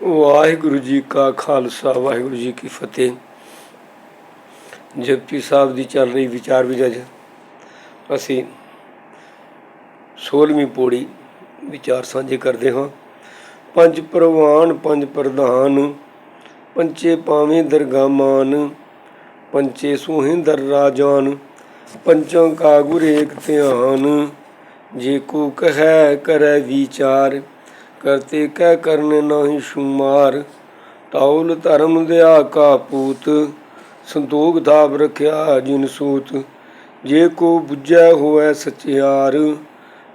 ਵਾਹਿਗੁਰੂ ਜੀ ਕਾ ਖਾਲਸਾ, ਵਾਹਿਗੁਰੂ ਜੀ ਕੀ ਫਤਿਹ। ਜਪਜੀ ਸਾਹਿਬ ਦੀ ਚੱਲ ਰਹੀ ਵਿਚਾਰ ਵਿਜਜ, ਅਸੀਂ 16ਵੀਂ ਪੌੜੀ ਵਿਚਾਰ ਸਾਂਝੇ ਕਰਦੇ ਹਾਂ। ਪੰਜ ਪ੍ਰਵਾਨ, ਪੰਜ ਪ੍ਰਧਾਨ ਪੰਚੇ ਪਾਵੇਂ ਦਰਗਾ ਮਾਨ ਪੰਚੇ ਸੁਹਿੰਦਰ ਰਾਜਾਨ ਪੰਚਾਂ ਕਾ ਗੁਰ ਧਿਆਨ, ਜੇ ਕੋ ਕਹੈ ਕਰੈ ਵਿਚਾਰ। ਕਰਤੇ ਕਹਿ ਕਰਨ ਨਾਹੀ ਸ਼ੁਮਾਰ। ਤੌਲ ਧਰਮ ਦਿਆ ਕਾ ਪੂਤ, ਸੰਤੋਖ ਧਾਪ ਰਖਿਆ ਜਿਨ ਸੂਤ। ਜੇ ਕੋ ਬੁੱਝੈ ਹੋਐ ਸਚਿਆਰ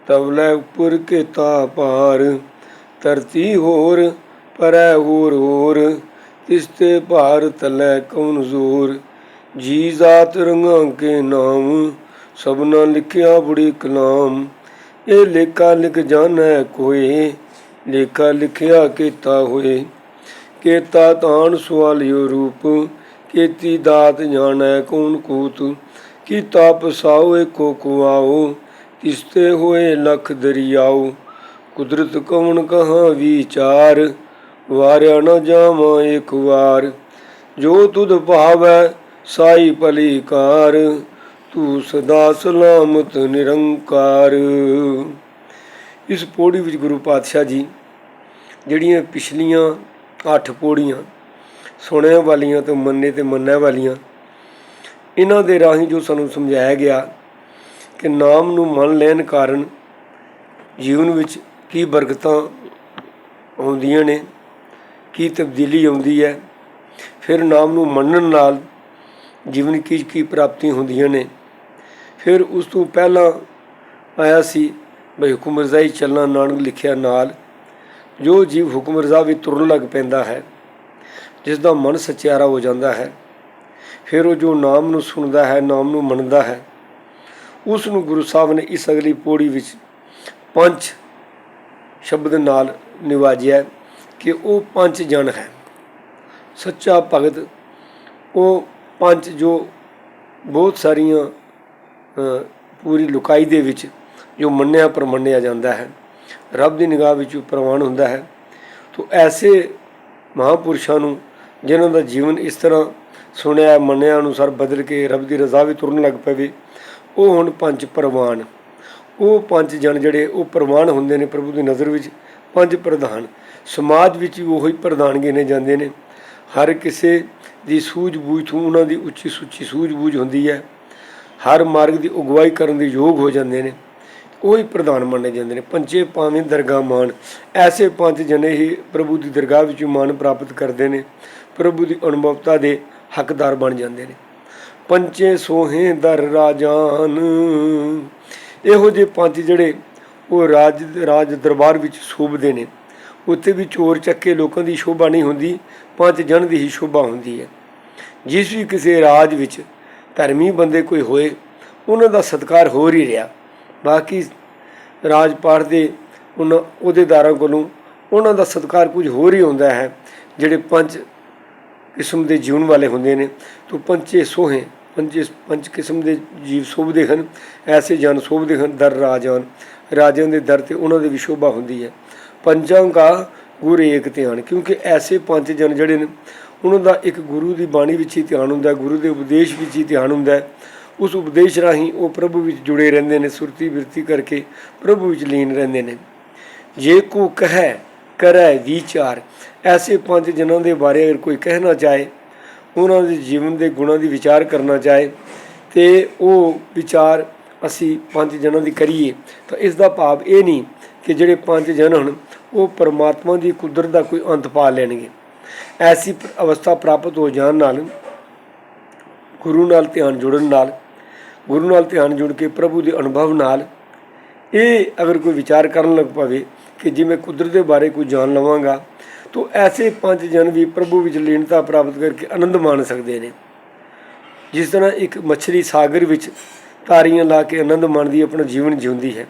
ਤਬ ਲੈ ਉਪਰ ਕੀਤਾ ਭਾਰ। ਧਰਤੀ ਹੋਰ, ਪਰੈ ਹੋਰ ਹੋਰ, ਤਿਸ ਤੇ ਭਾਰ ਤਲੈ ਕਉਨ ਜ਼ੋਰ। ਜੀ ਜਾਤ ਰੰਗਾਂ ਕੇ ਨਾਮ, ਸਭਨਾ ਲਿਖਿਆ ਬੁੜੀ ਕਲਾਮ। ਇਹ ਲੇਖਾ ਲਿਖ ਜਾਣੈ ਕੋਏ ਲੇਖਾ ਲਿਖਿਆ ਕੀਤਾ ਹੋਏ। ਕੀਤਾ ਤਾਣ ਸਵਾਲਿਓ ਰੂਪ, ਕੀਤੀ ਦਾਤ ਜਾਣੈ ਕੌਣ ਕੂਤ ਕੀਤਾ ਪਸਾਓ ਏਕੋ ਕੁਆਓ ਤਿਸਤੇ ਹੋਏ ਲਖ ਦਰਿਆਓ। ਕੁਦਰਤ ਕਵਣ ਕਹਾ ਵਿਚਾਰ, ਵਾਰਿਆ ਨ ਜਾਵਾਂ ਇੱਕ ਵਾਰ। ਜੋ ਤੁਧ ਭਾਵੈ ਸਾਈ ਭਲੀ ਕਾਰ ਤੂੰ ਸਦਾ ਸਲਾਮਤ ਨਿਰੰਕਾਰ। ਇਸ ਪੌੜੀ ਵਿੱਚ ਗੁਰੂ ਪਾਤਸ਼ਾਹ ਜੀ ਜਿਹੜੀਆਂ ਪਿਛਲੀਆਂ ਅੱਠ ਪੌੜੀਆਂ ਸੁਣਿਆ ਵਾਲੀਆਂ ਤੇ ਮੰਨੇ ਤੇ ਮੰਨਿਆ ਵਾਲੀਆਂ, ਇਹਨਾਂ ਦੇ ਰਾਹੀਂ ਜੋ ਸਾਨੂੰ ਸਮਝਾਇਆ ਗਿਆ ਕਿ ਨਾਮ ਨੂੰ ਮੰਨ ਲੈਣ ਕਾਰਨ ਜੀਵਨ ਵਿੱਚ ਕੀ ਬਰਕਤਾਂ ਆਉਂਦੀਆਂ ਨੇ, ਕੀ ਤਬਦੀਲੀ ਆਉਂਦੀ ਹੈ, ਫਿਰ ਨਾਮ ਨੂੰ ਮੰਨਣ ਨਾਲ ਜੀਵਨ ਕੀ ਕੀ ਪ੍ਰਾਪਤੀਆਂ ਹੁੰਦੀਆਂ ਨੇ, ਫਿਰ ਉਸ ਤੋਂ ਪਹਿਲਾਂ ਆਇਆ ਸੀ ਬਈ ਹੁਕਮ ਰਜ਼ਾਈ ਚੱਲਣਾ, ਨਾਨਕ ਲਿਖਿਆ ਨਾਲ। ਜੋ ਜੀਵ ਹੁਕਮ ਰਜ਼ਾ ਵੀ ਤੁਰਨ ਲੱਗ ਪੈਂਦਾ ਹੈ ਜਿਸ ਦਾ ਮਨ ਸਚਿਆਰਾ ਹੋ ਜਾਂਦਾ ਹੈ, ਫਿਰ ਉਹ ਜੋ ਨਾਮ ਨੂੰ ਸੁਣਦਾ ਹੈ, ਨਾਮ ਨੂੰ ਮੰਨਦਾ ਹੈ ਉਸ ਨੂੰ ਗੁਰੂ ਸਾਹਿਬ ਨੇ ਇਸ ਅਗਲੀ ਪੌੜੀ ਵਿੱਚ ਪੰਜ ਸ਼ਬਦ ਨਾਲ ਨਿਵਾਜਿਆ ਕਿ ਉਹ ਪੰਜ ਜਨ ਹੈ। ਸੱਚਾ ਭਗਤ, ਉਹ ਪੰਜ ਜੋ ਬਹੁਤ ਸਾਰੀਆਂ ਪੂਰੀ ਲੁਕਾਈ ਦੇ ਵਿੱਚ ਜੋ ਮੰਨਿਆ ਪਰ ਮੰਨਿਆ ਜਾਂਦਾ ਹੈ। ਰੱਬ ਦੀ ਨਿਗਾਹ ਵਿੱਚ ਪ੍ਰਵਾਨ ਹੁੰਦਾ ਹੈ, ਤੋ ਐਸੇ ਮਹਾਪੁਰਸ਼ਾਂ ਨੂੰ ਜਿਨ੍ਹਾਂ ਦਾ ਜੀਵਨ ਇਸ ਤਰ੍ਹਾਂ ਸੁਣਿਆ, ਮੰਨਿਆ ਅਨੁਸਾਰ ਬਦਲ ਕੇ ਰੱਬ ਦੀ ਰਜ਼ਾ ਵੀ ਤੁਰਨ ਲੱਗ ਪਵੇ, ਉਹ ਹੁਣ ਪੰਜ ਪ੍ਰਵਾਨ ਉਹ ਪੰਜ ਜਣ ਜਿਹੜੇ ਉਹ ਪ੍ਰਵਾਨ ਹੁੰਦੇ ਨੇ ਪ੍ਰਭੂ ਦੀ ਨਜ਼ਰ ਵਿੱਚ, ਪੰਜ ਪ੍ਰਧਾਨ। ਸਮਾਜ ਵਿੱਚ ਵੀ ਉਹੀ ਪ੍ਰਧਾਨ ਗਿਣੇ ਜਾਂਦੇ ਨੇ। ਹਰ ਕਿਸੇ ਦੀ ਸੂਝ-ਬੂਝ ਤੋਂ ਉਹਨਾਂ ਦੀ ਉੱਚੀ ਸੁੱਚੀ ਸੂਝ-ਬੂਝ ਹੁੰਦੀ ਹੈ। ਹਰ ਮਾਰਗ ਦੀ ਅਗਵਾਈ ਕਰਨ ਦੇ ਯੋਗ ਹੋ ਜਾਂਦੇ ਨੇ। ਉਹੀ ਪ੍ਰਧਾਨ ਮੰਨੇ ਜਾਂਦੇ ਨੇ, ਪੰਜੇ ਪਾਵੇਂ ਦਰਗਾਹ ਮਾਨ। ਐਸੇ ਪੰਜ ਜਨੇ ਹੀ ਪ੍ਰਭੂ ਦੀ ਦਰਗਾਹ ਵਿੱਚ ਮਾਨ ਪ੍ਰਾਪਤ ਕਰਦੇ ਨੇ, ਪ੍ਰਭੂ ਦੀ ਅਨੁਭਵਤਾ ਦੇ ਹੱਕਦਾਰ ਬਣ ਜਾਂਦੇ ਨੇ। ਪੰਚੇ ਸੋਹੇ ਦਰ ਰਾਜਾਨ। ਇਹੋ ਜਿਹੇ ਪੰਜ ਜਿਹੜੇ ਉਹ ਰਾਜ ਰਾਜ ਦਰਬਾਰ ਵਿੱਚ ਸ਼ੋਭਦੇ ਨੇ। ਉੱਥੇ ਵੀ ਚੋਰ ਚੱਕੇ ਲੋਕਾਂ ਦੀ ਸ਼ੋਭਾ ਨਹੀਂ ਹੁੰਦੀ ਪੰਜ ਜਨ ਦੀ ਹੀ ਸ਼ੋਭਾ ਹੁੰਦੀ ਹੈ। ਜਿਸ ਵੀ ਕਿਸੇ ਰਾਜ ਵਿੱਚ ਧਰਮੀ ਬੰਦੇ ਕੋਈ ਹੋਏ, ਉਹਨਾਂ ਦਾ ਸਤਕਾਰ ਹੋ ਹੀ ਰਿਹਾ। ਬਾਕੀ ਰਾਜ ਪਾਠ ਦੇ ਉਹਨਾਂ ਅਹੁਦੇਦਾਰਾਂ ਕੋਲੋਂ ਉਹਨਾਂ ਦਾ ਸਤਕਾਰ ਕੁਝ ਹੋਰ ਹੀ ਹੁੰਦਾ ਹੈ, ਜਿਹੜੇ ਪੰਜ ਕਿਸਮ ਦੇ ਜੀਵਨ ਵਾਲੇ ਹੁੰਦੇ ਨੇ। ਤੋਂ ਪੰਚੇ ਸੋਹੇ, ਪੰਜੇ ਪੰਜ ਕਿਸਮ ਦੇ ਜੀਵ ਸ਼ੋਭਦੇ ਹਨ, ਐਸੇ ਜਨ ਸ਼ੋਭਦੇ ਹਨ, ਦਰ ਰਾਜਾਨ। ਰਾਜਿਆਂ ਦੇ ਦਰ ਤੇ ਉਹਨਾਂ ਦੀ ਵੀ ਸ਼ੋਭਾ ਹੁੰਦੀ ਹੈ। ਪੰਜਾਂ ਦਾ ਗੁਰ ਏਕ ਧਿਆਨ, ਕਿਉਂਕਿ ਐਸੇ ਪੰਜ ਜਨ ਜਿਹੜੇ ਨੇ, ਉਹਨਾਂ ਦਾ ਇੱਕ ਗੁਰੂ ਦੀ ਬਾਣੀ ਵਿੱਚ ਹੀ ਧਿਆਨ ਹੁੰਦਾ ਗੁਰੂ ਦੇ ਉਪਦੇਸ਼ ਵਿੱਚ ਹੀ ਧਿਆਨ ਹੁੰਦਾ ਉਸ ਉਪਦੇਸ਼ ਰਾਹੀਂ ਉਹ ਪ੍ਰਭੂ ਵਿੱਚ ਜੁੜੇ ਰਹਿੰਦੇ ਨੇ, ਸੁਰਤੀ ਬਿਰਤੀ ਕਰਕੇ ਪ੍ਰਭੂ ਵਿੱਚ ਲੀਨ ਰਹਿੰਦੇ ਨੇ। ਜੇ ਕੋ ਕਹੈ, ਕਰੈ ਵਿਚਾਰ, ਐਸੇ ਪੰਜ ਜਨਾਂ ਦੇ ਬਾਰੇ ਅਗਰ ਕੋਈ ਕਹਿਣਾ ਚਾਹੇ ਉਹਨਾਂ ਦੇ ਜੀਵਨ ਦੇ ਗੁਣਾਂ ਦੀ ਵਿਚਾਰ ਕਰਨਾ ਚਾਹੇ ਤੇ ਉਹ ਵਿਚਾਰ ਅਸੀਂ ਪੰਜ ਜਨਾਂ ਦੀ ਕਰੀਏ, ਤਾਂ ਇਸ ਦਾ ਭਾਵ ਇਹ ਨਹੀਂ ਕਿ ਜਿਹੜੇ ਪੰਜ ਜਨ ਹਨ, ਉਹ ਪਰਮਾਤਮਾ ਦੀ ਕੁਦਰਤ ਦਾ ਕੋਈ ਅੰਤ ਪਾ ਲੈਣਗੇ। ਐਸੀ ਅਵਸਥਾ ਪ੍ਰਾਪਤ ਹੋ ਜਾਣ ਨਾਲ, ਗੁਰੂ ਨਾਲ ਧਿਆਨ ਜੁੜਨ ਨਾਲ ਗੁਰੂ ਨਾਲ ਧਿਆਨ ਜੁੜ ਕੇ ਪ੍ਰਭੂ ਦੇ ਅਨੁਭਵ ਨਾਲ ਇਹ ਅਗਰ ਕੋਈ ਵਿਚਾਰ ਕਰਨ ਲੱਗ ਪਵੇ ਕਿ ਜਿਵੇਂ ਕੁਦਰਤ ਦੇ ਬਾਰੇ ਕੋਈ ਜਾਣ ਲਵਾਂਗਾ, ਤਾਂ ਐਸੇ ਪੰਜ ਜਨ ਵੀ ਪ੍ਰਭੂ ਵਿੱਚ ਲੀਨਤਾ ਪ੍ਰਾਪਤ ਕਰਕੇ ਆਨੰਦ ਮਾਣ ਸਕਦੇ ਨੇ। ਜਿਸ ਤਰ੍ਹਾਂ ਇੱਕ ਮੱਛਰੀ ਸਾਗਰ ਵਿੱਚ ਤਾਰੀਆਂ ਲਾ ਕੇ ਆਨੰਦ ਮਾਣਦੀ ਆਪਣਾ ਜੀਵਨ ਜਿਉਂਦੀ ਹੈ,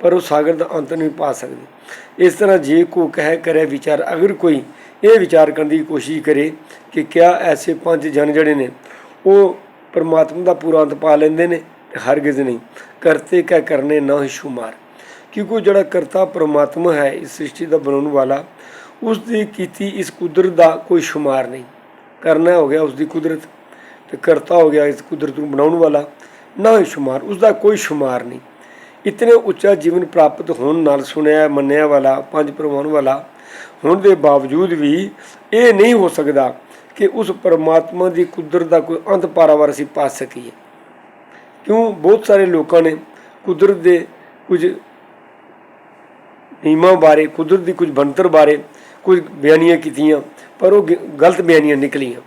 ਪਰ ਉਹ ਸਾਗਰ ਦਾ ਅੰਤ ਨਹੀਂ ਪਾ ਸਕਦੀ। ਇਸ ਤਰ੍ਹਾਂ ਜੇ ਕੋ ਕਹਿ ਕਰੇ ਵਿਚਾਰ, ਅਗਰ ਕੋਈ ਇਹ ਵਿਚਾਰ ਕਰਨ ਦੀ ਕੋਸ਼ਿਸ਼ ਕਰੇ ਕਿ ਕਿਆ ਐਸੇ ਪੰਜ ਜਨ ਜਿਹੜੇ ਨੇ, ਉਹ ਪਰਮਾਤਮਾ ਦਾ ਪੂਰਾ ਅੰਤ ਪਾ ਲੈਂਦੇ ਨੇ ਹਰਗਿਜ਼ ਨਹੀਂ। ਕਰਤੇ ਕਾ ਕਰਨੇ ਨਾ ਹੀ ਸ਼ੁਮਾਰ ਕਿਉਂਕਿ ਜਿਹੜਾ ਕਰਤਾ ਪਰਮਾਤਮਾ ਹੈ, ਇਸ ਸ੍ਰਿਸ਼ਟੀ ਦਾ ਬਣਾਉਣ ਵਾਲਾ, ਉਸ ਦੀ ਕੀਤੀ ਇਸ ਕੁਦਰਤ ਦਾ ਕੋਈ ਸ਼ੁਮਾਰ ਨਹੀਂ। ਕਰਨਾ ਹੋ ਗਿਆ ਉਸ ਦੀ ਕੁਦਰਤ ਤੇ ਕਰਤਾ ਹੋ ਗਿਆ ਇਸ ਕੁਦਰਤ ਨੂੰ ਬਣਾਉਣ ਵਾਲਾ, ਨਾ ਹੀ ਸ਼ੁਮਾਰ ਉਸ ਦਾ ਕੋਈ ਸ਼ੁਮਾਰ ਨਹੀਂ। ਇਤਨੇ ਉੱਚਾ ਜੀਵਨ ਪ੍ਰਾਪਤ ਹੋਣ ਨਾਲ ਸੁਣਿਆ, ਮੰਨਿਆ ਵਾਲਾ, ਪੰਜ ਪ੍ਰਮਾਣ ਵਾਲਾ ਹੋਣ ਦੇ ਬਾਵਜੂਦ ਵੀ ਇਹ ਨਹੀਂ ਹੋ ਸਕਦਾ ਕਿ ਉਸ ਪਰਮਾਤਮਾ ਦੀ ਕੁਦਰਤ ਦਾ ਕੋਈ ਅੰਤ ਪਾਰਾਵਾਰ ਅਸੀਂ ਪਾ ਸਕੀਏ। ਕਿਉਂ? ਬਹੁਤ ਸਾਰੇ ਲੋਕਾਂ ਨੇ ਕੁਦਰਤ ਦੇ ਕੁਝ ਨਿਯਮਾਂ ਬਾਰੇ, ਕੁਦਰਤ ਦੀ ਕੁਝ ਬੰਤਰ ਬਾਰੇ ਕੁਝ ਬਿਆਨੀਆਂ ਕੀਤੀਆਂ, ਪਰ ਉਹ ਗ- ਗਲਤ ਬਿਆਨੀਆਂ ਨਿਕਲੀਆਂ।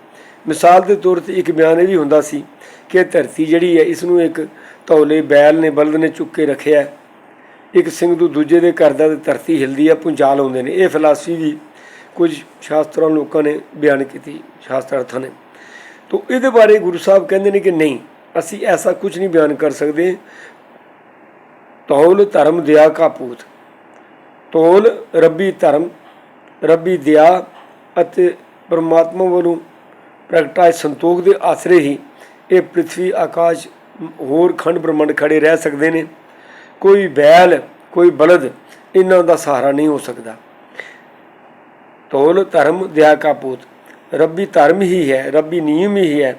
ਮਿਸਾਲ ਦੇ ਤੌਰ ਤੇ ਇੱਕ ਬਿਆਨ ਇਹ ਵੀ ਹੁੰਦਾ ਸੀ ਕਿ ਇਹ ਧਰਤੀ ਜਿਹੜੀ ਹੈ, ਇਸ ਨੂੰ ਇੱਕ ਧੌਲੇ, ਬੈਲ ਨੇ, ਬਲਦ ਨੇ ਚੁੱਕ ਕੇ ਰੱਖਿਆ ਇੱਕ ਸਿੰਘ ਤੋਂ ਦੂਜੇ ਦੇ ਕਰਦਾ ਤੇ ਧਰਤੀ ਹਿਲਦੀ ਹੈ ਪੁੰਚਾਲ ਆਉਂਦੇ ਨੇ। ਇਹ ਫਿਲਾਸਫੀ ਵੀ ਕੁਝ ਸ਼ਾਸਤਰਾਂ ਲੋਕਾਂ ਨੇ ਬਿਆਨ ਕੀਤੀ, ਸ਼ਾਸਤਰਾਰਥਾਂ ਨੇ। ਤੋ ਇਹਦੇ ਬਾਰੇ ਗੁਰੂ ਸਾਹਿਬ ਕਹਿੰਦੇ ਨੇ ਕਿ ਨਹੀਂ, ਅਸੀਂ ਐਸਾ ਕੁਝ ਨਹੀਂ ਬਿਆਨ ਕਰ ਸਕਦੇ। ਤੌਲ ਧਰਮ ਦਿਆ ਕਾ ਪੂਤ। ਤੋਲ ਰੱਬੀ ਧਰਮ, ਰੱਬੀ ਦਿਆ ਅਤੇ ਪਰਮਾਤਮਾ ਵੱਲੋਂ ਪ੍ਰਗਟਾਏ ਸੰਤੋਖ ਦੇ ਆਸਰੇ ਹੀ ਇਹ ਪ੍ਰithvi ਆਕਾਸ਼ ਹੋਰ ਖੰਡ ਬ੍ਰਹਮੰਡ ਖੜੇ ਰਹਿ ਸਕਦੇ ਨੇ। ਕੋਈ ਬੈਲ, ਕੋਈ ਬਲਦ, ਇਹਨਾਂ ਦਾ ਸਹਾਰਾ ਨਹੀਂ ਹੋ ਸਕਦਾ। ਤੋਲ ਧਰਮ ਦਇਆ ਕਾ ਪੂਤ। ਰੱਬੀ ਧਰਮ ਹੀ ਹੈ, ਰੱਬੀ ਨਿਯਮ ਹੀ ਹੈ।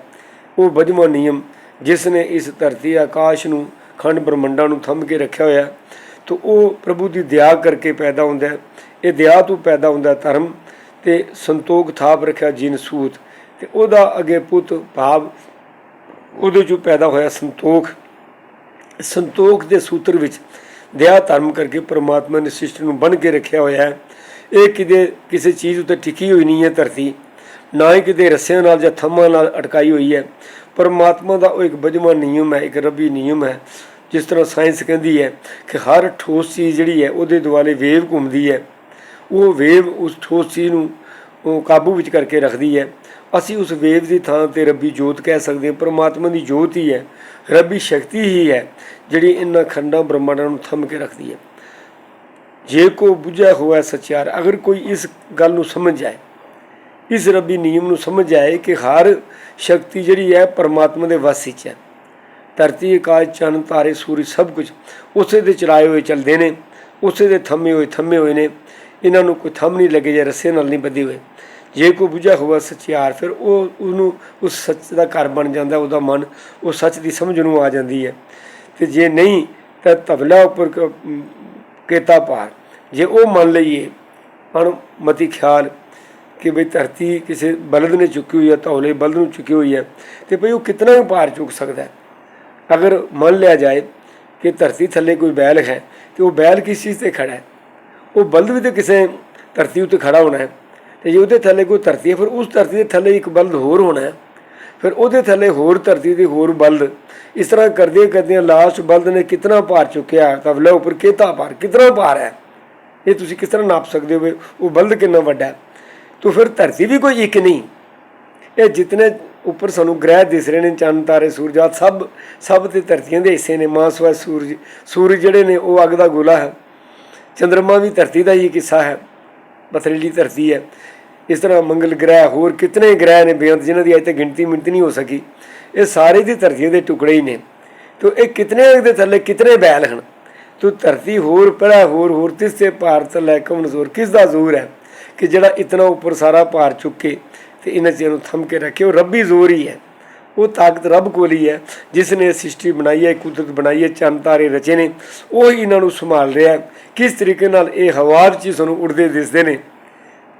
ਉਹ ਬਜਮਾ ਨਿਯਮ, ਜਿਸ ਨੇ ਇਸ ਧਰਤੀ ਆਕਾਸ਼ ਨੂੰ, ਖੰਡ ਬ੍ਰਹਮੰਡਾਂ ਨੂੰ ਥੰਮ ਕੇ ਰੱਖਿਆ ਹੋਇਆ ਹੈ। ਤੋ ਉਹ ਪ੍ਰਭੂ ਦੀ ਦਇਆ ਕਰਕੇ ਪੈਦਾ ਹੁੰਦਾ ਇਹ ਦਇਆ ਤੋਂ ਪੈਦਾ ਹੁੰਦਾ ਧਰਮ ਤੇ ਸੰਤੋਖ ਥਾਪ ਰੱਖਿਆ ਜੀਨ ਸੂਤ ਤੇ ਉਹਦਾ ਅਗੇ ਪੁੱਤ ਭਾਵ ਉਹਦੇ ਚੋਂ ਪੈਦਾ ਹੋਇਆ ਸੰਤੋਖ। ਸੰਤੋਖ ਦੇ ਸੂਤਰ ਵਿੱਚ ਦਇਆ ਧਰਮ ਕਰਕੇ ਪ੍ਰਮਾਤਮਾ ਨੇ ਸ੍ਰਿਸ਼ਟੀ ਨੂੰ ਬਣ ਕੇ ਰੱਖਿਆ ਹੋਇਆ ਹੈ। ਇਹ ਕਿਤੇ ਕਿਸੇ ਚੀਜ਼ ਉੱਤੇ ਟਿਕੀ ਹੋਈ ਨਹੀਂ ਹੈ ਧਰਤੀ, ਨਾ ਹੀ ਕਿਤੇ ਰੱਸਿਆਂ ਨਾਲ ਜਾਂ ਥੰਮਾਂ ਨਾਲ ਅਟਕਾਈ ਹੋਈ ਹੈ। ਪਰਮਾਤਮਾ ਦਾ ਉਹ ਇੱਕ ਬਜਮਾ ਨਿਯਮ ਹੈ, ਇੱਕ ਰੱਬੀ ਨਿਯਮ ਹੈ, ਜਿਸ ਤਰ੍ਹਾਂ ਸਾਇੰਸ ਕਹਿੰਦੀ ਹੈ ਕਿ ਹਰ ਠੋਸ ਚੀਜ਼ ਜਿਹੜੀ ਹੈ ਉਹਦੇ ਦੁਆਲੇ ਵੇਵ ਘੁੰਮਦੀ ਹੈ। ਉਹ ਵੇਵ ਉਸ ਠੋਸ ਚੀਜ਼ ਨੂੰ ਉਹ ਕਾਬੂ ਵਿੱਚ ਕਰਕੇ ਰੱਖਦੀ ਹੈ। ਅਸੀਂ ਉਸ ਵੇਵ ਦੀ ਥਾਂ ਤੇ ਰੱਬੀ ਜੋਤ ਕਹਿ ਸਕਦੇ ਹਾਂ। ਪਰਮਾਤਮਾ ਦੀ ਜੋਤ ਹੀ ਹੈ, ਰੱਬੀ ਸ਼ਕਤੀ ਹੀ ਹੈ, ਜਿਹੜੀ ਇਹਨਾਂ ਖੰਡਾਂ ਬ੍ਰਹਮੰਡਾਂ ਨੂੰ ਥੰਮ ਕੇ ਰੱਖਦੀ ਹੈ। ਜੇ ਕੋ ਬੁਝਿਆ ਹੋਇਆ ਸਚਿਆਰ, ਅਗਰ ਕੋਈ ਇਸ ਗੱਲ ਨੂੰ ਸਮਝ ਜਾਏ ਇਸ ਰੱਬੀ ਨਿਯਮ ਨੂੰ ਸਮਝ ਆਏ ਕਿ ਹਰ ਸ਼ਕਤੀ ਜਿਹੜੀ ਹੈ ਪਰਮਾਤਮਾ ਦੇ ਵਸ ਵਿੱਚ ਹੈ। ਧਰਤੀ, ਆਕਾਸ਼, ਚੰਨ, ਤਾਰੇ, ਸੂਰਜ ਸਭ ਕੁਝ ਉਸੇ ਦੇ ਚਲਾਏ ਹੋਏ ਚੱਲਦੇ ਨੇ, ਉਸੇ ਦੇ ਥੰਮੇ ਹੋਏ ਥੰਮੇ ਹੋਏ ਨੇ। ਇਹਨਾਂ ਨੂੰ ਕੋਈ ਥੰਮ ਨਹੀਂ ਲੱਗੇ ਜਾਂ ਰੱਸੇ ਨਾਲ ਨਹੀਂ ਬੱਧੇ ਹੋਏ। ਜੇ ਕੋਈ ਬੁਝਿਆ ਹੋਇਆ ਸੱਚਿਆਰ, ਫਿਰ ਉਹ ਉਹਨੂੰ ਉਸ ਸੱਚ ਦਾ ਘਰ ਬਣ ਜਾਂਦਾ, ਉਹਦਾ ਮਨ, ਉਹ ਸੱਚ ਦੀ ਸਮਝ ਨੂੰ ਆ ਜਾਂਦੀ ਹੈ। ਤੇ ਜੇ ਨਹੀਂ, ਤਾਂ ਤਬਲਾ ਉੱਪਰ ਕ- ਅਮ, ਕੇਤਾ ਪਾਰ ਜੇ ਉਹ ਮੰਨ ਲਈਏ ਅਣਮਤੀ ਖਿਆਲ ਕਿ ਬਈ ਧਰਤੀ ਕਿਸੇ ਬਲਦ ਨੇ ਚੁੱਕੀ ਹੋਈ ਹੈ ਧੌਲੇ ਬਲਦ ਨੂੰ ਚੁੱਕੀ ਹੋਈ ਹੈ, ਤੇ ਭਈ ਉਹ ਕਿਤਨਾ ਹੀ ਭਾਰ ਚੁੱਕ ਸਕਦਾ ਹੈ। ਅਗਰ ਮੰਨ ਲਿਆ ਜਾਏ ਕਿ ਧਰਤੀ ਥੱਲੇ ਕੋਈ ਬੈਲ ਹੈ, ਤੇ ਉਹ ਬੈਲ ਕਿਸ ਚੀਜ਼ ਤੇ ਖੜਾ ਹੈ? ਉਹ ਬਲਦ ਵੀ ਤੇ ਕਿਸੇ ਧਰਤੀ ਉੱਤੇ ਖੜਾ ਹੋਣਾ ਹੈ, ਤੇ ਜੇ ਉਹਦੇ ਥੱਲੇ ਕੋਈ ਧਰਤੀ ਹੈ, ਫਿਰ ਉਸ ਧਰਤੀ ਦੇ ਥੱਲੇ ਇੱਕ ਬਲਦ ਹੋਰ ਹੋਣਾ ਹੈ। ਫਿਰ ਉਹਦੇ ਥੱਲੇ ਹੋਰ ਧਰਤੀ ਦੇ ਹੋਰ ਬਲਦ, ਇਸ ਤਰ੍ਹਾਂ ਕਰਦੇ ਕਰਦੇ ਲਾਸਟ ਬਲਦ ਨੇ ਕਿਤਨਾ ਭਾਰ ਚੁੱਕਿਆ ਤਬਲਾ ਉੱਪਰ ਕਿਤਾ ਭਾਰ? ਕਿਤਨਾ ਭਾਰ ਹੈ? ਇਹ ਤੁਸੀਂ ਕਿਸ ਤਰ੍ਹਾਂ ਨਾਪ ਸਕਦੇ ਹੋ ਉਹ ਬਲਦ ਕਿੰਨਾ ਵੱਡਾ ਹੈ? ਤੋ ਫਿਰ ਧਰਤੀ ਵੀ ਕੋਈ ਇੱਕ ਨਹੀਂ। ਇਹ ਜਿਤਨੇ ਉੱਪਰ ਸਾਨੂੰ ਗ੍ਰਹਿ ਦਿਸ ਰਹੇ ਨੇ, ਚੰਨ, ਤਾਰੇ ਸੂਰਜਾਤ ਸਭ ਸਭ ਤੇ ਧਰਤੀਆਂ ਦੇ ਹਿੱਸੇ ਨੇ ਮਾਸਵਾ ਸੂਰਜ ਸੂਰਜ ਜਿਹੜੇ ਨੇ ਉਹ ਅੱਗ ਦਾ ਗੋਲਾ ਹੈ। ਚੰ드ਰਮਾ ਵੀ ਧਰਤੀ ਦਾ ਹੀ ਇੱਕ ਹਿੱਸਾ ਹੈ। ਪਥਰੀਲੀ ਧਰਤੀ ਹੈ। ਇਸ ਤਰ੍ਹਾਂ ਮੰਗਲ ਗ੍ਰਹਿ ਹੋਰ ਕਿਤਨੇ ਗ੍ਰਹਿ ਨੇ ਬੇਅੰਤ ਜਿਨ੍ਹਾਂ ਦੀ ਅਜੇ ਤੱਕ ਗਿਣਤੀ ਮਿੰਤੀ ਨਹੀਂ ਹੋ ਸਕੀ। ਇਹ ਸਾਰੇ ਦੀ ਧਰਤੀ ਦੇ ਟੁਕੜੇ ਹੀ ਨੇ। ਤੋ ਇਹ ਕਿਤਨੇ ਦੇ ਥੱਲੇ ਕਿਤਨੇ ਬੈਲ ਹਨ? ਤੂੰ ਧਰਤੀ ਹੋਰ ਪੜਾ ਹੋਰ ਹੋਰ ਤਿਸ ਤੇ ਭਾਰਤ ਲੈ ਕਮਜ਼ੋਰ? ਕਿਸ ਦਾ ਜ਼ੋਰ ਹੈ ਕਿ ਜਿਹੜਾ ਇਤਨਾ ਉੱਪਰ ਸਾਰਾ ਭਾਰ ਚੁੱਕੇ ਤੇ ਇਹਨਾਂ ਚੀਜ਼ਾਂ ਨੂੰ ਥੰਮ ਕੇ ਰੱਖੇ? ਉਹ ਰੱਬੀ ਜ਼ੋਰ ਹੀ ਹੈ। ਉਹ ਤਾਕਤ ਰੱਬ ਕੋਲ ਹੀ ਹੈ। ਜਿਸ ਨੇ ਇਹ ਸ੍ਰਿਸ਼ਟੀ ਬਣਾਈ ਹੈ, ਕੁਦਰਤ ਬਣਾਈ ਹੈ ਚੰਨ ਤਾਰੇ ਰਚੇ ਨੇ, ਉਹ ਹੀ ਇਹਨਾਂ ਨੂੰ ਸੰਭਾਲ ਰਿਹਾ ਹੈ। ਕਿਸ ਤਰੀਕੇ ਨਾਲ ਇਹ ਹਵਾ ਵਿੱਚ ਹੀ ਸਾਨੂੰ ਉੜਦੇ ਦਿਸਦੇ ਨੇ?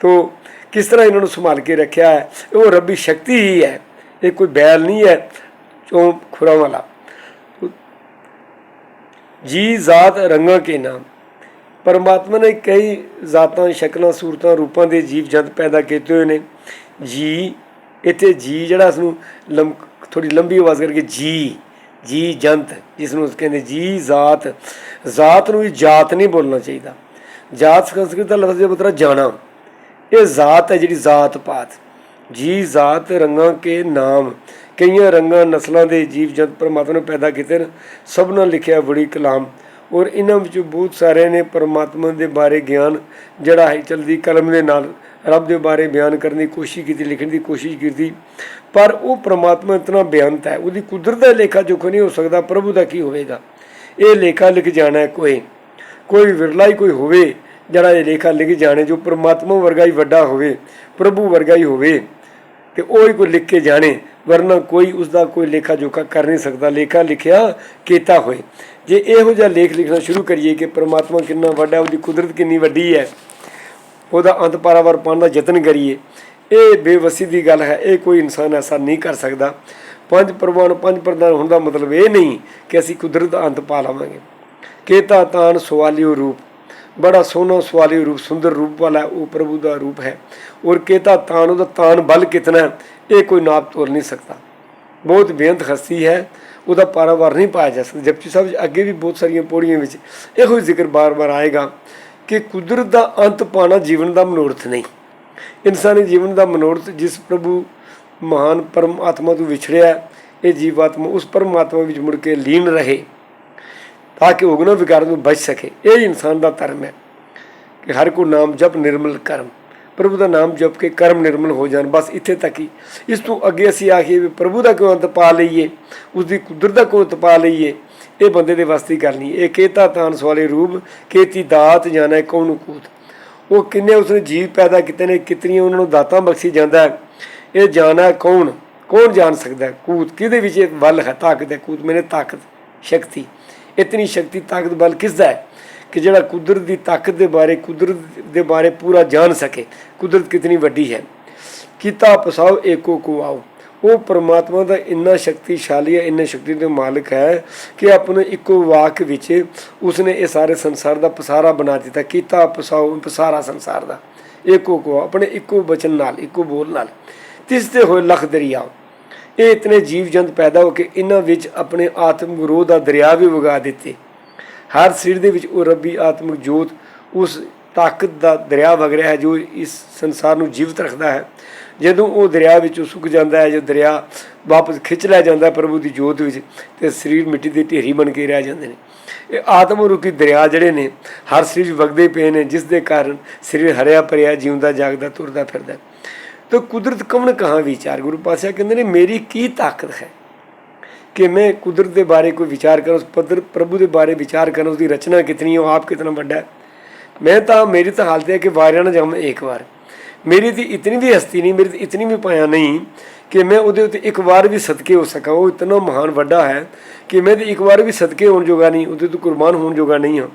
ਤੋ ਕਿਸ ਤਰ੍ਹਾਂ ਇਹਨਾਂ ਨੂੰ ਸੰਭਾਲ ਕੇ ਰੱਖਿਆ ਹੈ? ਉਹ ਰੱਬੀ ਸ਼ਕਤੀ ਹੀ ਹੈ। ਇਹ ਕੋਈ ਬੈਲ ਨਹੀਂ ਹੈ ਚੋਂ ਖੁਰਾ ਵਾਲਾ। ਜੀ ਜ਼ਾਤ ਰੰਗਾਂ ਕੇ ਨਾਮ। ਪਰਮਾਤਮਾ ਨੇ ਕਈ ਜ਼ਾਤਾਂ, ਸ਼ਕਲਾਂ, ਸੂਰਤਾਂ, ਰੂਪਾਂ ਦੇ ਜੀਵ ਜੰਤ ਪੈਦਾ ਕੀਤੇ ਹੋਏ ਨੇ। ਜੀ, ਇੱਥੇ ਜੀ ਜਿਹੜਾ ਇਸ ਨੂੰ ਲੰਮ ਥੋੜੀ ਲੰਬੀ ਆਵਾਜ਼ ਕਰਕੇ ਜੀ ਜੀ ਜੰਤ ਜਿਸ ਨੂੰ ਕਹਿੰਦੇ ਜੀ ਜ਼ਾਤ। ਜ਼ਾਤ ਨੂੰ ਵੀ ਜਾਤ ਨਹੀਂ ਬੋਲਣਾ ਚਾਹੀਦਾ। ਜਾਤ ਸੰਸਕ੍ਰਿਤ ਦਾ ਲਫ਼ਜ਼ ਦਾ ਜਾਣਾ। ਇਹ ਜ਼ਾਤ ਹੈ ਜਿਹੜੀ ਜ਼ਾਤ ਪਾਤ ਜੀ ਜ਼ਾਤ ਰੰਗਾਂ ਕੇ ਨਾਮ। ਕਈਆਂ ਰੰਗਾਂ ਨਸਲਾਂ ਦੇ ਜੀਵ ਜੰਤ ਪਰਮਾਤਮਾ ਨੇ ਪੈਦਾ ਕੀਤੇ ਨੇ, ਸਭ ਸਭਨਾਂ ਲਿਖਿਆ ਬੜੀ ਕਲਾਮ। ਔਰ ਇਹਨਾਂ ਵਿੱਚੋਂ ਬਹੁਤ ਸਾਰੇ ਨੇ ਪਰਮਾਤਮਾ ਦੇ ਬਾਰੇ ਗਿਆਨ, ਜਿਹੜਾ ਹੈ ਚਲਦੀ ਕਲਮ ਦੇ ਨਾਲ ਰੱਬ ਦੇ ਬਾਰੇ ਬਿਆਨ ਕਰਨ ਦੀ ਕੋਸ਼ਿਸ਼ ਕੀਤੀ, ਲਿਖਣ ਦੀ ਕੋਸ਼ਿਸ਼ ਕੀਤੀ। ਪਰ ਉਹ ਪਰਮਾਤਮਾ ਇਤਨਾ ਬੇਅੰਤ ਹੈ, ਉਹਦੀ ਕੁਦਰਤ ਦਾ ਲੇਖਾ ਜੋਖ ਨਹੀਂ ਹੋ ਸਕਦਾ, ਪ੍ਰਭੂ ਦਾ ਕੀ ਹੋਵੇਗਾ? ਇਹ ਲੇਖਾ ਲਿਖ ਜਾਣਾ ਕੋਈ ਕੋਈ ਵਿਰਲਾ ਹੀ ਕੋਈ ਹੋਵੇ, ਜਿਹੜਾ ਇਹ ਲੇਖਾ ਲਿਖ ਜਾਣੇ ਜੋ ਪਰਮਾਤਮਾ ਵਰਗਾ ਹੀ ਵੱਡਾ ਹੋਵੇ, ਪ੍ਰਭੂ ਵਰਗਾ ਹੀ ਹੋਵੇ। ਤੇ ਉਹ ਹੀ ਕੋਈ ਲਿਖ ਕੇ ਜਾਣੇ, ਵਰਨਾ ਕੋਈ ਉਸ ਦਾ ਕੋਈ ਲੇਖਾ ਜੋਖਾ ਕਰ ਨਹੀਂ ਸਕਦਾ। ਲੇਖਾ ਲਿਖਿਆ, ਕੀਤਾ ਹੋਏ। ਜੇ ਇਹੋ ਜਿਹਾ ਲੇਖ ਲਿਖਣਾ ਸ਼ੁਰੂ ਕਰੀਏ ਕਿ ਪ੍ਰਮਾਤਮਾ ਕਿੰਨਾ ਵੱਡਾ, ਉਹਦੀ ਕੁਦਰਤ ਕਿੰਨੀ ਵੱਡੀ ਹੈ, ਉਹਦਾ ਅੰਤ ਪਾਰਾਵਾਰ ਪਾਉਣ ਦਾ ਯਤਨ ਕਰੀਏ। ਇਹ ਬੇਵਸੀ ਦੀ ਗੱਲ ਹੈ, ਇਹ ਕੋਈ ਇਨਸਾਨ ਐਸਾ ਨਹੀਂ ਕਰ ਸਕਦਾ। ਪੰਜ ਪ੍ਰਵਾਨ, ਪੰਜ ਪ੍ਰਦਾਨ ਹੋਣ ਦਾ ਮਤਲਬ ਇਹ ਨਹੀਂ ਕਿ ਅਸੀਂ ਕੁਦਰਤ ਦਾ ਅੰਤ ਪਾ ਲਵਾਂਗੇ। ਕੇਤਾ ਤਾਨ ਸਵਾਲਿਓ ਰੂਪ। ਬੜਾ ਸੋਹਣਾ ਸਵਾਲਿਓ ਰੂਪ ਸੁੰਦਰ ਰੂਪ ਵਾਲਾ ਉਹ ਪ੍ਰਭੂ ਦਾ ਰੂਪ ਹੈ। ਔਰ ਕੇਤਾ ਤਾਨ ਉਹਦਾ ਤਾਨ ਬਲ ਕਿਤਨਾ ਇਹ ਕੋਈ ਨਾਪ ਤੋਲ ਨਹੀਂ ਸਕਦਾ। ਬਹੁਤ ਬੇਅੰਤ ਹਸਤੀ ਹੈ ਉਹਦਾ ਪਾਰਾਵਾਰ ਨਹੀਂ ਪਾਇਆ ਜਾ ਸਕਦਾ। ਜਪਜੀ ਸਾਹਿਬ ਅੱਗੇ ਵੀ ਬਹੁਤ ਸਾਰੀਆਂ ਪੌੜੀਆਂ ਵਿੱਚ ਇਹੋ ਹੀ ਜ਼ਿਕਰ ਬਾਰ-ਬਾਰ ਆਏਗਾ ਕਿ ਕੁਦਰਤ ਦਾ ਅੰਤ ਪਾਣਾ ਜੀਵਨ ਦਾ ਮਨੋਰਥ ਨਹੀਂ। ਇਨਸਾਨੀ ਜੀਵਨ ਦਾ ਮਨੋਰਥ ਜਿਸ ਪ੍ਰਭੂ ਮਹਾਨ ਪਰਮਾਤਮਾ ਤੋਂ ਵਿਛੜਿਆ ਹੈ, ਇਹ ਜੀਵਾਤਮਾ ਉਸ ਪਰਮਾਤਮਾ ਵਿੱਚ ਮੁੜ ਕੇ ਲੀਨ ਰਹੇ। ਤਾਂ ਕਿ ਉਗਨੋ ਵਿਕਾਰ ਤੋਂ ਬਚ ਸਕੇ। ਇਹ ਇਨਸਾਨ ਦਾ ਧਰਮ ਹੈ ਕਿ ਹਰ ਕੋ ਨਾਮ ਜਪ ਨਿਰਮਲ ਕਰਮ। ਪ੍ਰਭੂ ਦਾ ਨਾਮ ਜਪ ਕੇ ਕਰਮ ਨਿਰਮਲ ਹੋ ਜਾਣ। ਬਸ ਇੱਥੇ ਤੱਕ ਹੀ। ਇਸ ਤੋਂ ਅੱਗੇ ਅਸੀਂ ਆਖੀਏ ਵੀ ਪ੍ਰਭੂ ਦਾ ਕਿਉਂ ਅੰਤ ਪਾ ਲਈਏ? ਉਸ ਦੀ ਕੁਦਰਤ ਦਾ ਕਿਉਂ ਅੰਤ ਪਾ ਲਈਏ? ਇਹ ਬੰਦੇ ਦੇ ਵਾਸਤੇ ਕਰਨੀ ਇਹ ਕੇਤਾ ਤਾਨ ਸਵਾਲੇ ਰੂਪ, ਕੇਤੀ ਦਾਤ ਜਾਣਾ ਕੌਣ ਕੂਤ। ਉਹ ਕਿੰਨੇ ਉਸਨੇ ਜੀਵ ਪੈਦਾ ਕੀਤੇ ਨੇ, ਕਿਤਨੀਆਂ ਉਹਨਾਂ ਨੂੰ ਦਾਤਾਂ ਬਖਸ਼ੀ ਜਾਂਦਾ ਇਹ ਜਾਣਾ ਕੌਣ? ਕੌਣ ਜਾਣ ਸਕਦਾ ਕੂਤ। ਕਿਹਦੇ ਵਿੱਚ ਇਹ ਬਲ ਹੈ? ਤਾਕਤ ਹੈ। ਕੂਤ। ਮੇਰੇ ਤਾਕਤ, ਸ਼ਕਤੀ। ਇਤਨੀ ਸ਼ਕਤੀ, ਤਾਕਤ, ਬਲ ਕਿਸ ਦਾ ਹੈ? ਕਿ ਜਿਹੜਾ ਕੁਦਰਤ ਦੀ ਤਾਕਤ ਦੇ ਬਾਰੇ, ਕੁਦਰਤ ਦੇ ਬਾਰੇ ਪੂਰਾ ਜਾਣ ਸਕੇ। ਕੁਦਰਤ ਕਿਤਨੀ ਵੱਡੀ ਹੈ? ਕੀਤਾ ਪਸਾਓ, ਏਕੋ ਕੋ ਆਓ। ਉਹ ਪਰਮਾਤਮਾ ਦਾ ਇੰਨਾ ਸ਼ਕਤੀਸ਼ਾਲੀ ਹੈ, ਇੰਨਾ ਸ਼ਕਤੀ ਦੇ ਮਾਲਕ ਹੈ ਕਿ ਆਪਣੇ ਇੱਕੋ ਵਾਕ ਵਿੱਚ ਉਸਨੇ ਇਹ ਸਾਰੇ ਸੰਸਾਰ ਦਾ ਪਸਾਰਾ ਬਣਾ ਦਿੱਤਾ। ਕੀਤਾ ਪਸਾਓ, ਪਸਾਰਾ ਸੰਸਾਰ ਦਾ। ਏਕੋ ਕੋ ਆਪਣੇ ਇੱਕੋ ਬਚਨ ਨਾਲ, ਇੱਕੋ ਬੋਲ ਨਾਲ। ਤਿਸ ਤੇ ਹੋਏ ਲਖ ਦਰਿਆ ਇਹ ਇਤਨੇ ਜੀਵ ਜੰਤ ਪੈਦਾ ਹੋ ਕੇ ਇਹਨਾਂ ਵਿੱਚ ਆਪਣੇ ਆਤਮ ਵਿਰੋਧ ਦਾ ਦਰਿਆ ਵੀ ਵਗਾ ਦਿੱਤੇ। ਹਰ ਸਰੀਰ ਦੇ ਵਿੱਚ ਉਹ ਰੱਬੀ ਆਤਮਿਕ ਜੋਤ ਉਸ ਤਾਕਤ ਦਾ ਦਰਿਆ ਵਗ ਰਿਹਾ ਹੈ ਜੋ ਇਸ ਸੰਸਾਰ ਨੂੰ ਜੀਵਤ ਰੱਖਦਾ ਹੈ। ਜਦੋਂ ਉਹ ਦਰਿਆ ਵਿੱਚੋਂ ਸੁੱਕ ਜਾਂਦਾ ਹੈ ਜੋ ਦਰਿਆ ਵਾਪਸ ਖਿੱਚ ਲਿਆ ਜਾਂਦਾ ਪ੍ਰਭੂ ਦੀ ਜੋਤ ਵਿੱਚ, ਤੇ ਸਰੀਰ ਮਿੱਟੀ ਦੀ ਢੇਰੀ ਬਣ ਕੇ ਰਹਿ ਜਾਂਦੇ ਨੇ। ਇਹ ਆਤਮ ਰੂਪੀ ਦਰਿਆ ਜਿਹੜੇ ਨੇ, ਹਰ ਸਰੀਰ 'ਚ ਵਗਦੇ ਪਏ ਨੇ, ਜਿਸ ਦੇ ਕਾਰਨ ਸਰੀਰ ਹਰਿਆ ਭਰਿਆ, ਜਿਉਂਦਾ, ਜਾਗਦਾ, ਤੁਰਦਾ ਫਿਰਦਾ ਤੇ ਕੁਦਰਤ ਕਵਣ ਕਹਾਂ ਵਿਚਾਰ? ਗੁਰੂ ਪਾਤਸ਼ਾਹ ਕਹਿੰਦੇ ਨੇ, ਮੇਰੀ ਕੀ ਤਾਕਤ ਹੈ ਕਿ ਮੈਂ ਕੁਦਰਤ ਦੇ ਬਾਰੇ ਕੋਈ ਵਿਚਾਰ ਕਰਾਂ, ਉਸ ਪਦਰ ਪ੍ਰਭੂ ਦੇ ਬਾਰੇ ਵਿਚਾਰ ਕਰਾਂ ਉਸ ਦੀ ਰਚਨਾ ਕਿਤਨੀ ਹੈ ਉਹ ਆਪ ਕਿਤਨਾ ਵੱਡਾ ਹੈ? ਮੈਂ ਤਾਂ, ਮੇਰੀ ਤਾਂ ਹਾਲਤ ਹੈ ਕਿ ਵਾਰਿਆ ਨਾ ਜਾਵਾਂ ਇੱਕ ਵਾਰ। ਮੇਰੀ ਦੀ ਇਤਨੀ ਵੀ ਹਸਤੀ ਨਹੀਂ, ਮੇਰੀ ਦੀ ਇਤਨੀ ਵੀ ਪਾਇਆ ਨਹੀਂ ਕਿ ਮੈਂ ਉਹਦੇ ਉੱਤੇ ਇੱਕ ਵਾਰ ਵੀ ਸਦਕੇ ਹੋ ਸਕਾਂ। ਉਹ ਇਤਨਾ ਮਹਾਨ ਵੱਡਾ ਹੈ ਕਿ ਮੈਂ ਤੇ ਇੱਕ ਵਾਰ ਵੀ ਸਦਕੇ ਹੋਣ ਜੋਗਾ ਨਹੀਂ, ਉਹਦੇ ਤੋਂ ਕੁਰਬਾਨ ਹੋਣ ਜੋਗਾ ਨਹੀਂ ਹਾਂ।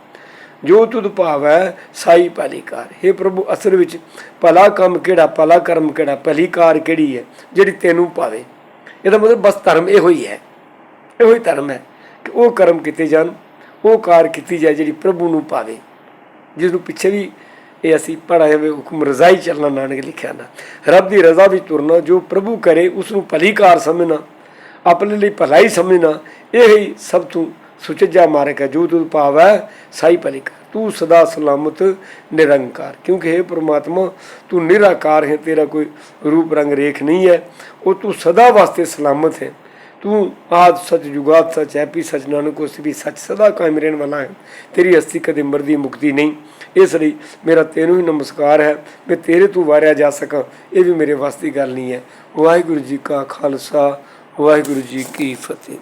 ਜੋ ਤੁਧ ਭਾਵੈ, ਸਾਈ ਭਲੀ ਕਾਰ। हे ਪ੍ਰਭੂ, ਅਸਲ ਵਿੱਚ ਭਲਾ ਕੰਮ ਕਿਹੜਾ, ਭਲਾ ਕਰਮ ਕਿਹੜਾ, ਭਲੀ ਕਾਰ ਕਿਹੜੀ ਹੈ, ਜਿਹੜੀ ਤੈਨੂੰ ਪਾਵੇ ਇਹਦਾ ਮਤਲਬ ਬਸ ਧਰਮ ਇਹੋ ਹੀ ਹੈ। ਇਹੋ ਹੀ ਧਰਮ ਹੈ ਕਿ ਉਹ ਕਰਮ ਕੀਤੇ ਜਾਣ, ਉਹ ਕਾਰ ਕੀਤੀ ਜਾਏ ਜਿਹੜੀ ਪ੍ਰਭੂ ਨੂੰ ਭਾਵੇ। ਜਿਸ ਨੂੰ ਪਿੱਛੇ ਵੀ ਇਹ ਅਸੀਂ ਪੜਾਏ ਹੋਏ ਹੁਕਮ ਰਜ਼ਾਈ ਹੀ ਚੱਲਣਾ, ਨਾਨਕ ਲਿਖਿਆ ਨਾ। ਰੱਬ ਦੀ ਰਜ਼ਾ ਵਿੱਚ ਤੁਰਨਾ, ਜੋ ਪ੍ਰਭੂ ਕਰੇ ਉਸ ਨੂੰ ਭਲੀ ਕਾਰ ਸਮਝਣਾ, ਆਪਣੇ ਲਈ ਭਲਾਈ ਸਮਝਣਾ, ਇਹ ਹੀ ਸਭ ਤੋਂ ਸੁਚੱਜਾ ਮਾਰਗ ਹੈ, ਜੋ ਤੂੰ ਪਾਵੈ ਸਾਈ ਭਲੀ ਤੂੰ ਸਦਾ ਸਲਾਮਤ, ਨਿਰੰਕਾਰ। ਕਿਉਂਕਿ हे ਪ੍ਰਮਾਤਮਾ, ਤੂੰ ਨਿਰਾਕਾਰ ਹੈ, ਤੇਰਾ ਕੋਈ ਰੂਪ ਰੰਗ ਰੇਖ ਨਹੀਂ ਹੈ। ਉਹ ਤੂੰ ਸਦਾ ਵਾਸਤੇ ਸਲਾਮਤ ਹੈ। ਤੂੰ ਆਦ ਸਚ, ਜੁਗਾਦ ਸਚ, ਹੈ ਪੀ ਸਚ, ਨਾਨਕ ਉਸ ਵੀ ਸਚ, ਸਦਾ ਕਾਇਮ ਰਹਿਣ ਵਾਲਾ ਹੈ। ਤੇਰੀ ਹਸਤੀ ਕਦੇ ਮਰਦੀ ਮੁਕਤੀ ਨਹੀਂ। ਇਸ ਲਈ ਮੇਰਾ ਤੈਨੂੰ ਹੀ ਨਮਸਕਾਰ ਹੈ। ਮੈਂ ਤੇਰੇ ਤੋਂ ਵਾਰਿਆ ਜਾ ਸਕਾਂ। ਇਹ ਵੀ ਮੇਰੇ ਵਾਸਤੇ ਗੱਲ ਨਹੀਂ ਹੈ। ਵਾਹਿਗੁਰੂ ਜੀ ਕਾ ਖਾਲਸਾ, ਵਾਹਿਗੁਰੂ ਜੀ ਕੀ ਫਤਿਹ।